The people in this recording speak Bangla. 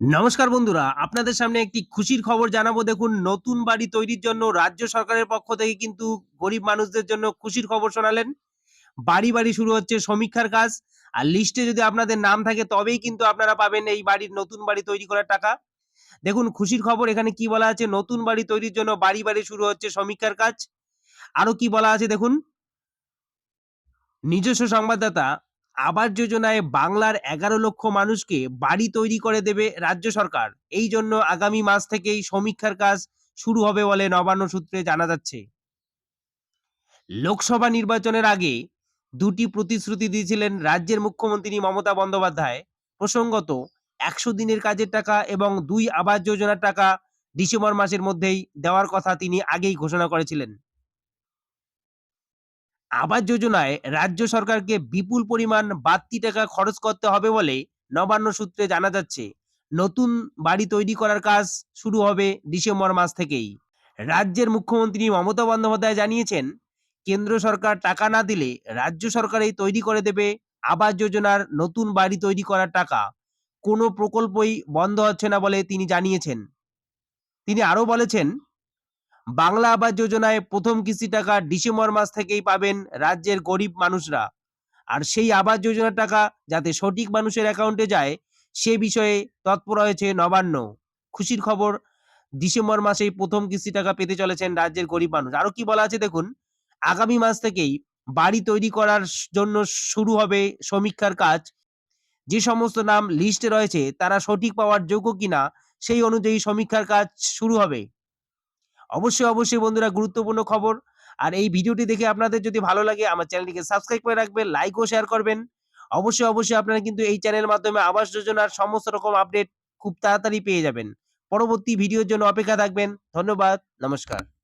নমস্কার বন্ধুরা, আপনাদের সামনে একটি খুশির খবর জানাব। দেখুন, নতুন বাড়ি তৈরির জন্য রাজ্য সরকারের পক্ষ থেকে কিন্তু গরিব মানুষদের জন্য খুশির খবর শোনালেন। বাড়ি বাড়ি শুরু হচ্ছে সমীক্ষার কাজ। আর লিস্টে যদি আপনাদের নাম থাকে, তবেই কিন্তু আপনারা পাবেন এই বাড়ির নতুন বাড়ি তৈরি করার টাকা। দেখুন, খুশির খবর, এখানে কি বলা আছে? নতুন বাড়ি তৈরির জন্য বাড়ি বাড়ি শুরু হচ্ছে সমীক্ষার কাজ। আরও কি বলা আছে? দেখুন, নিজস্ব সংবাদদাতা আবাস যোজনায় বাংলার এগারো লক্ষ মানুষকে বাড়ি তৈরি করে দেবে রাজ্য সরকার। এই জন্য আগামী মাস থেকেই সমীক্ষার কাজ শুরু হবে বলে নবান্ন সূত্রে জানা যাচ্ছে। লোকসভা নির্বাচনের আগে দুটি প্রতিশ্রুতি দিয়েছিলেন রাজ্যের মুখ্যমন্ত্রী মমতা বন্দ্যোপাধ্যায়। প্রসঙ্গত, একশো দিনের কাজের টাকা এবং দুই আবাস যোজনার টাকা ডিসেম্বর মাসের মধ্যেই দেওয়ার কথা তিনি আগেই ঘোষণা করেছিলেন। আবাস যোজনায় রাজ্য সরকারকে বিপুল পরিমাণ বাড়তি টাকা খরচ করতে হবে বলে নবান্ন সূত্রে জানা যাচ্ছে। নতুন বাড়ি তৈরি করার কাজ শুরু হবে ডিসেম্বর মাস থেকেই। রাজ্যের মুখ্যমন্ত্রী মমতা বন্দ্যোপাধ্যায় জানিয়েছেন, কেন্দ্র সরকার টাকা না দিলে রাজ্য সরকারই তৈরি করে দেবে আবাস যোজনার নতুন বাড়ি তৈরি করার টাকা। কোনো প্রকল্পই বন্ধ হচ্ছে না বলে তিনি জানিয়েছেন। তিনি আরও বলেছেন বাংলা আবাস যোজনায় প্রথম কিস্তি টাকা ডিসেম্বর মাস থেকেই পাবেন রাজ্যের গরিব মানুষরা। আর সেই আবাস যোজনার টাকা যাতে সঠিক মানুষের অ্যাকাউন্টে যায়, সে বিষয়ে তৎপর হয়েছে নবান্ন। খুশির খবর, ডিসেম্বর মাসেই প্রথম কিস্তি টাকা পেতে চলেছেন রাজ্যের গরিব মানুষ। আরও কি বলা আছে দেখুন, আগামী মাস থেকেই বাড়ি তৈরি করার জন্য শুরু হবে সমীক্ষার কাজ। যে সমস্ত নাম লিস্টে রয়েছে, তারা সঠিক পাওয়ার যোগ্য কিনা, সেই অনুযায়ী সমীক্ষার কাজ শুরু হবে। অবশ্যই অবশ্যই বন্ধুরা গুরুত্বপূর্ণ খবর। আর এই ভিডিওটি দেখে আপনাদের যদি ভালো লাগে, আমার চ্যানেলটিকে সাবস্ক্রাইব করে রাখবেন লাইক ও শেয়ার করবেন। অবশ্যই অবশ্যই আপনারা কিন্তু এই চ্যানেলের মাধ্যমে আবাস যোজনার সমস্ত রকম আপডেট খুব তাড়াতাড়ি পেয়ে যাবেন। পরবর্তী ভিডিওর জন্য অপেক্ষা থাকবেন। ধন্যবাদ, নমস্কার।